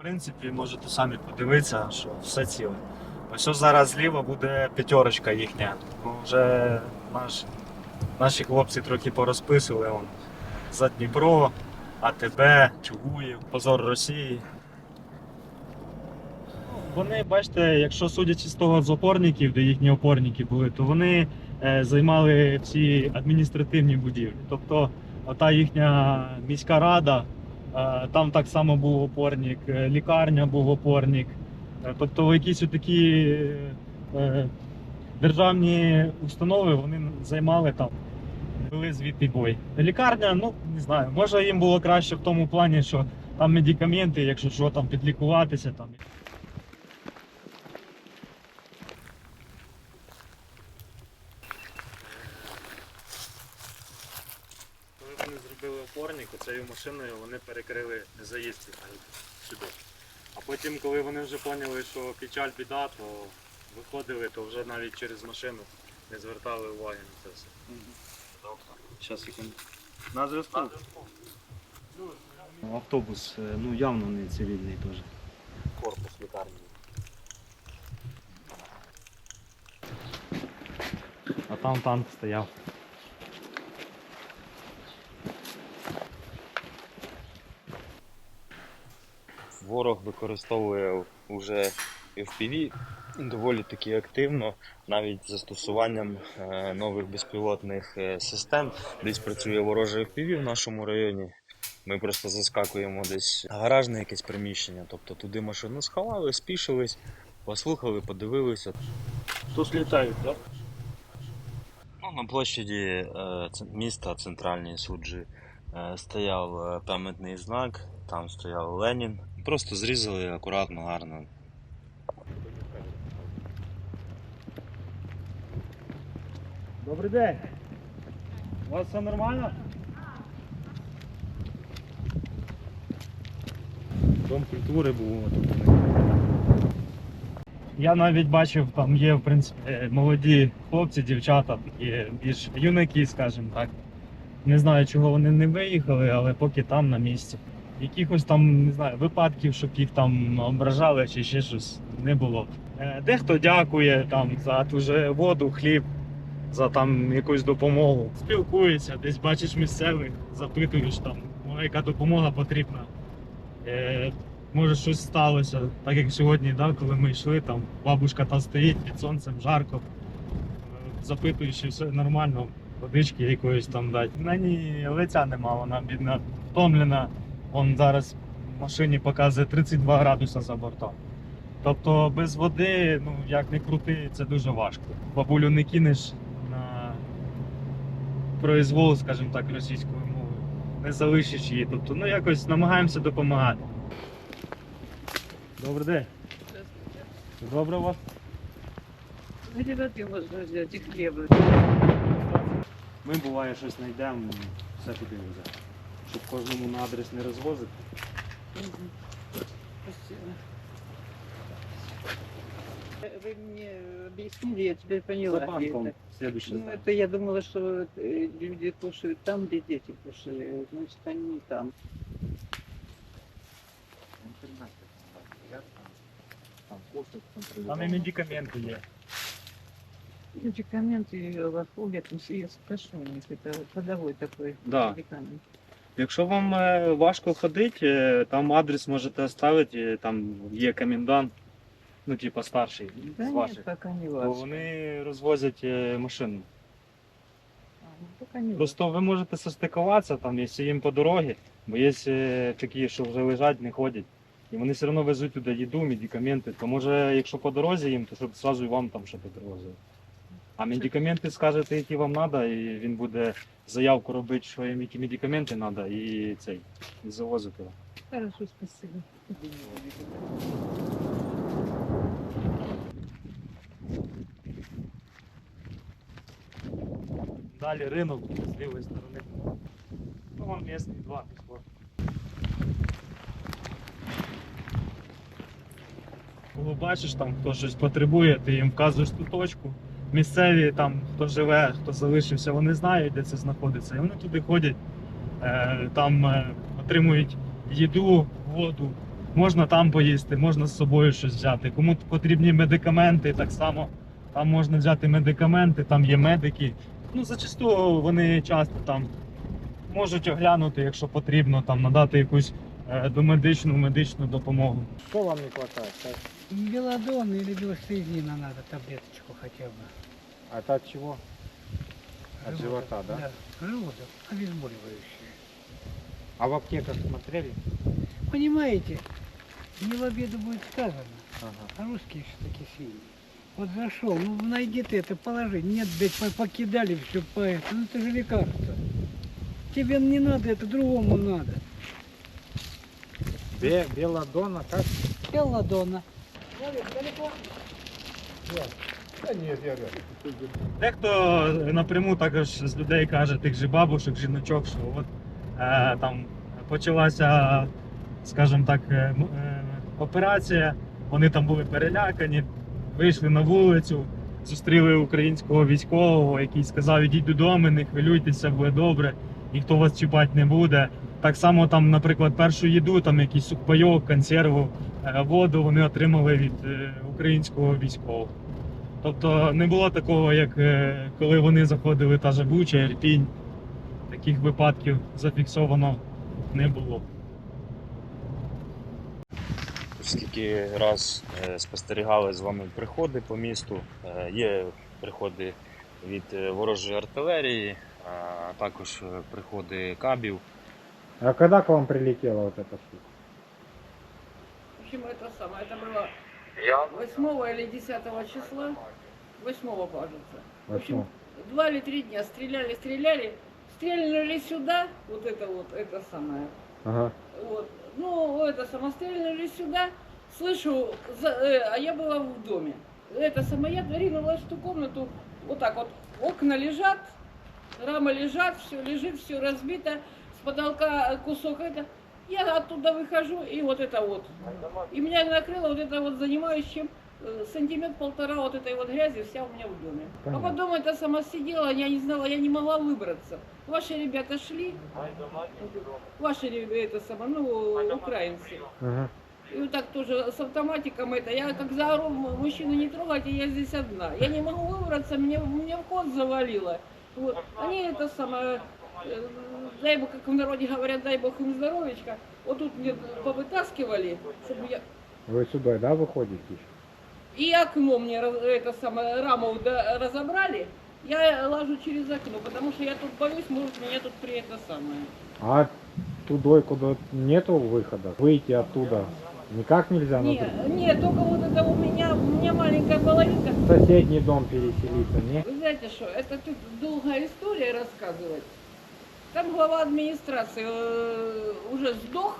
принципі, можете самі подивитися, що все ціле. Ось зараз зліва буде п'ятерочка їхня. Ну, вже наш, наші хлопці трохи порозписували. Он, за Дніпро, АТБ, Чугуїв, Позор Росії. Вони, бачите, якщо судячи з того з опорників, де їхні опорники були, то вони е, займали всі адміністративні будівлі. Тобто, ота їхня міська рада, там так само був опорник, е, лікарня був опорник. Е, Тобто якісь такі е, державні установи вони займали там, вели звідти бой. Лікарня, ну не знаю, може їм було краще в тому плані, що там медикаменти, якщо що, там підлікуватися. Там. Коли вони зробили опорник, цією машиною вони перекрили заїзд сюди. А потім, коли вони вже поняли, що печаль біда, то виходили, то вже навіть через машину не звертали уваги на це все. Зараз секунду. На зв'язку. Автобус, е, ну явно не цивільний теж. Корпус лікарні. А там танк стояв. Ворог використовує вже FPV доволі таки активно, навіть з застосуванням е, нових безпілотних е, систем. Десь працює вороже FPV в нашому районі. Ми просто заскакуємо десь в гаражне якесь приміщення, тобто туди машину сховали, спішились, послухали, подивилися. Тут літають, так? Ну, на площаді е, міста центральній суджі е, стояв пам'ятний знак, там стояв Ленін. Просто зрізали акуратно, гарно. Добрий день. У вас все нормально? Дом культури був тут. Я навіть бачив, там є, в принципі, е, молоді хлопці, дівчата, такі більш юнаки, скажімо так. Не знаю, чого вони не виїхали, але поки там на місці. Якихось там, не знаю, випадків, щоб їх там ображали чи ще щось не було. Е, Дехто дякує там за ту же воду, хліб, за там якусь допомогу. Спілкуються, десь бачиш місцевих, запитуєш там, яка допомога потрібна. Е, може щось сталося, так як сьогодні, да, коли ми йшли, там бабушка та стоїть під сонцем, жарко. Е, Запитуєш, чи все нормально, водички якоїсь там дати. На ній лиця нема, вона бідна, втомлена. Он зараз в машині показує 32 градуса за бортом. Тобто без води, ну як не крути, це дуже важко. Бабулю не кинеш на произвол, скажімо так, російською мовою. Не залишиш її. Тобто, ну якось намагаємося допомагати. Добрий день. Добре у вас? Где можно взять и хлеба? Ми буває щось знайдемо, все туди везе. Щоб кожному на адрес не розвозити. Спасибо. Вы мне объяснили, я теперь поняла. За банком Это. следующий Ну, это я думала, что люди кушают там, где дети кушали. Значит, они не там. Там і медикаменти є. Медикаменты вокруг, я спрошу у них, это ходовой такой Да. медикамент. Якщо вам е, важко ходити, е, там адрес можете оставити, е, там є комендант, ну типа старший Да з ваших. пока не Бо вони розвозять машину. А, ну, пока не Просто ви можете состикуватися там, якщо їм по дорозі, бо є такі, що вже лежать, не ходять. І вони все одно везуть туди їду, медикаменти. То може, якщо по дорозі їм, то щоб одразу і вам там щось привозили. А медикаменти скажете, які вам треба, і він буде заявку робити, що їм які медикаменти треба, і цей, і завозити. Хорошо, спасибо. Далі ринок з лівої сторони. Ну, вон місний, два пішло. Коли бачиш, там хто щось потребує, ти їм вказуєш ту точку. Місцеві там, хто живе, хто залишився, вони знають, де це знаходиться. І вони туди ходять, е, там е, отримують їду, воду, можна там поїсти, можна з собою щось взяти. Кому потрібні медикаменти, так само там можна взяти медикаменти, там є медики. Ну, зачасту вони часто там можуть оглянути, якщо потрібно, там надати якусь е, домедичну медичну допомогу. Что вам не хватает? Саш? Белодон или белостезина надо, таблеточку хотя бы. А Это от чего? От живота, да? Да, желудок, обезболивающее. А в аптеках смотрели? Понимаете, не в обеду будет сказано, Ага. а русские все-таки свиньи. Вот зашел, ну найди ты это, положи. Нет, блядь, по- покидали все по это. Ну это же лекарство. Тебе не надо, это другому надо. Бе белладона, как? Белладона. Дехто напряму також з людей каже, тих же бабушок, жіночок, що от е, там почалася, скажімо так, е, е, операція, вони там були перелякані, вийшли на вулицю, зустріли українського військового, який сказав, ідіть додому, не хвилюйтеся, буде добре, ніхто вас чіпати не буде. Так само там, наприклад, першу їду, там якийсь сухпайок, консерву, е, воду вони отримали від е, українського військового. Тобто не було такого, як е, коли вони заходили та же Буча, Ірпінь. Таких випадків зафіксовано не було. Скільки раз спостерігали з вами приходи по місту, є приходи від ворожої артилерії, а також приходи кабів. А когда к вам прилетела вот эта штука? В общем, это самое, это было 8 или 10 числа, 8 кажется. В общем, два или три дня стреляли, стреляли, стреляли сюда, вот это вот, это самое, Ага. вот, ну, это самое, стреляли сюда, слышу, за- э, а я была в доме, это самое, я ринулась в ту комнату, вот так вот, окна лежат, рамы лежат, все лежит, все разбито, с потолка кусок это, я оттуда выхожу, и вот это вот, и меня накрыло вот это вот занимающим э, сантиметр полтора вот этой вот грязи вся у меня в доме. Понятно. А потом это сама сидела, я не знала, я не могла выбраться. Ваши ребята шли, ваши это сама, ну, украинцы. Ага. И вот так тоже с автоматиком это. Я как заору, «М- мужчину не трогайте, я здесь одна. Я не могу выбраться, мне, мне вход завалило. Вот. Они это самое, э, дай бог, как в народе говорят, дай бог им здоровечка. Вот тут мне повытаскивали, чтобы я... Вы сюда, да, выходите? И окно мне это самое, раму разобрали. Я лажу через окно, потому что я тут боюсь, может меня тут при это самое. А тудой, куда нету выхода? Выйти оттуда никак нельзя? Нет, нет, только вот это у меня, у меня маленькая половинка. В соседний дом переселиться, не? Вы знаете что, это тут долгая история рассказывать. Там глава администрации э, уже сдох,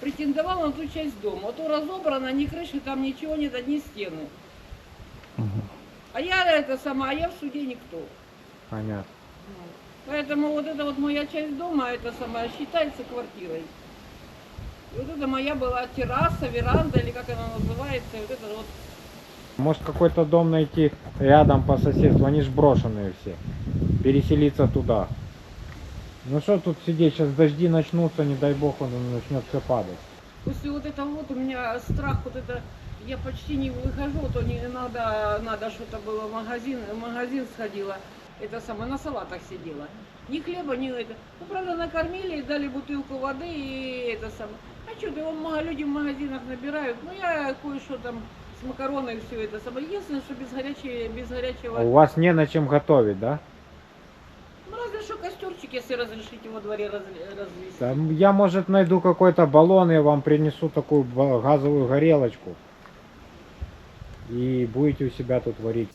претендовал на ту часть дома. Вот то разобрано, ни крыши, там ничего нет, одни стены. А я это сама, а я в суде никто. Понятно. Поэтому вот это вот моя часть дома, это самое считается квартирой. И вот это моя была терраса, веранда, или как она называется, вот это вот Может какой-то дом найти рядом по соседству, они ж брошенные все. Переселиться туда. Ну что тут сидеть, сейчас дожди начнутся, не дай бог, он начнет все падать. После вот этого вот у меня страх, вот это, я почти не выхожу, то не надо, надо что-то было, в магазин, в магазин сходила, это самое, на салатах сидела. Ни хлеба, ни это. Ну, правда, накормили, дали бутылку воды и это самое. А что, его мага- люди в магазинах набирают, ну, я кое-что там с макароной все это самое. Единственное, что без горячей, без горячего... А у вас не на чем готовить, да? Костерчик, если разрешите во дворе раз- развести. Там я, может, найду какой-то баллон, я вам принесу такую газовую горелочку. И будете у себя тут варить.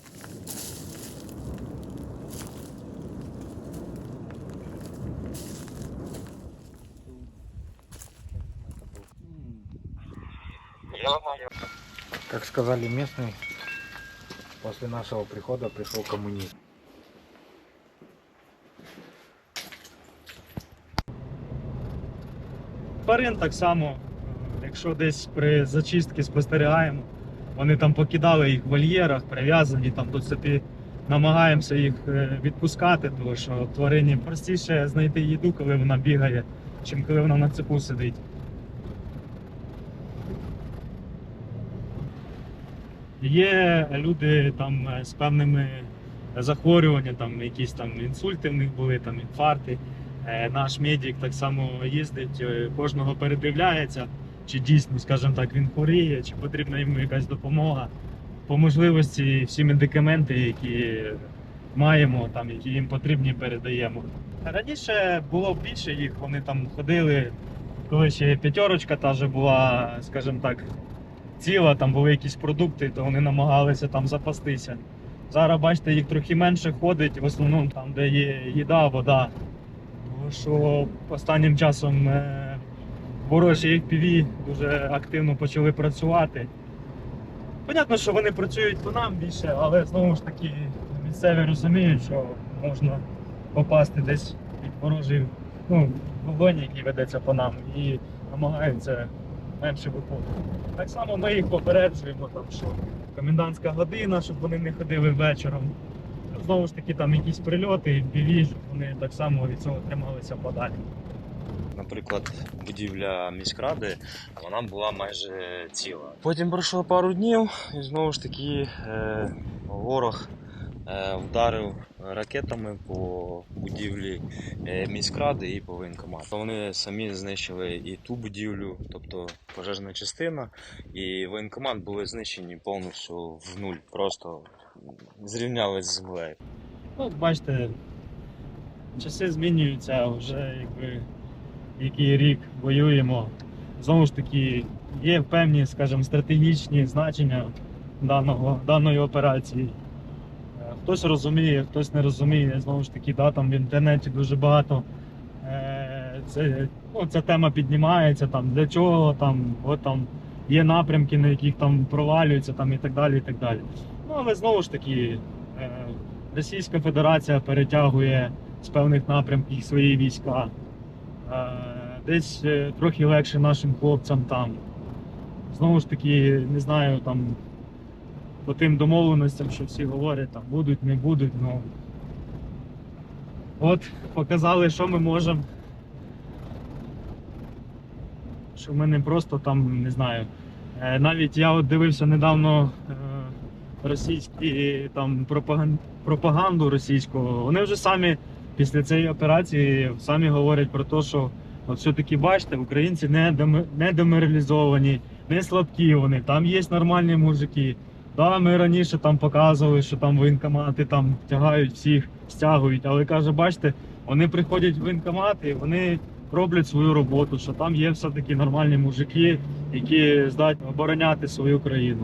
Как сказали местные, после нашего прихода пришел коммунизм. тварин так само, е, якщо десь при зачистці спостерігаємо, вони там покидали їх в вольєрах, прив'язані там до намагаємося їх е, відпускати, тому що тварині простіше знайти їду, коли вона бігає, чим коли вона на цепу сидить. Є люди там е, з певними захворюваннями, там якісь там інсульти в них були, там інфаркти. Е, Наш медик так само їздить, е, кожного передивляється, чи дійсно, скажімо так, він хворіє, чи потрібна йому якась допомога. По можливості всі медикаменти, які маємо, там, які їм потрібні, передаємо. Раніше було більше їх, вони там ходили, коли ще п'ятерочка та же була, скажімо так, ціла, там були якісь продукти, то вони намагалися там запастися. Зараз, бачите, їх трохи менше ходить, в основному там, де є їда, вода. Що останнім часом е, ворожі FPV дуже активно почали працювати. Понятно, що вони працюють по нам більше, але знову ж таки місцеві розуміють, що можна попасти десь під ворожий ну, вогонь, який ведеться по нам, і намагаються менше виходити. Так само ми їх попереджуємо, там, що комендантська година, щоб вони не ходили вечором. Знову ж таки, там якісь прильоти, щоб вони так само від цього трималися подалі. Наприклад, будівля міськради, вона була майже ціла. Потім пройшло пару днів, і знову ж таки е, ворог е, вдарив ракетами по будівлі е, міськради і по воєнкомату. Вони самі знищили і ту будівлю, тобто пожежна частина, і воєнкомат були знищені повністю в нуль, просто зрівнялись з землею. Ну, от бачите, часи змінюються вже якби який рік воюємо. Знову ж таки, є певні, скажімо, стратегічні значення даного, даної операції. Е, Хтось розуміє, хтось не розуміє. Знову ж таки, да, там в інтернеті дуже багато. е, Це, ну, ця тема піднімається, там, для чого там, от там є напрямки, на яких там провалюються там, і так далі. і так далі. Ну, але знову ж таки, е, Російська Федерація перетягує з певних напрямків свої війська. Е, Десь е, трохи легше нашим хлопцям там. Знову ж таки, не знаю, там по тим домовленостям, що всі говорять, там будуть, не будуть. Ну, от показали, що ми можемо. Що ми не просто там, не знаю. Навіть я от дивився недавно російські там пропаган- пропаганду російську. Вони вже самі після цієї операції самі говорять про те, що от все-таки бачите, українці не, дем- не деморалізовані, не слабкі вони, там є нормальні мужики. Да, ми раніше там показували, що там воєнкомати там тягають всіх, стягують, але каже, бачите, вони приходять в воєнкомати, вони роблять свою роботу, що там є все-таки нормальні мужики, які здатні обороняти свою країну.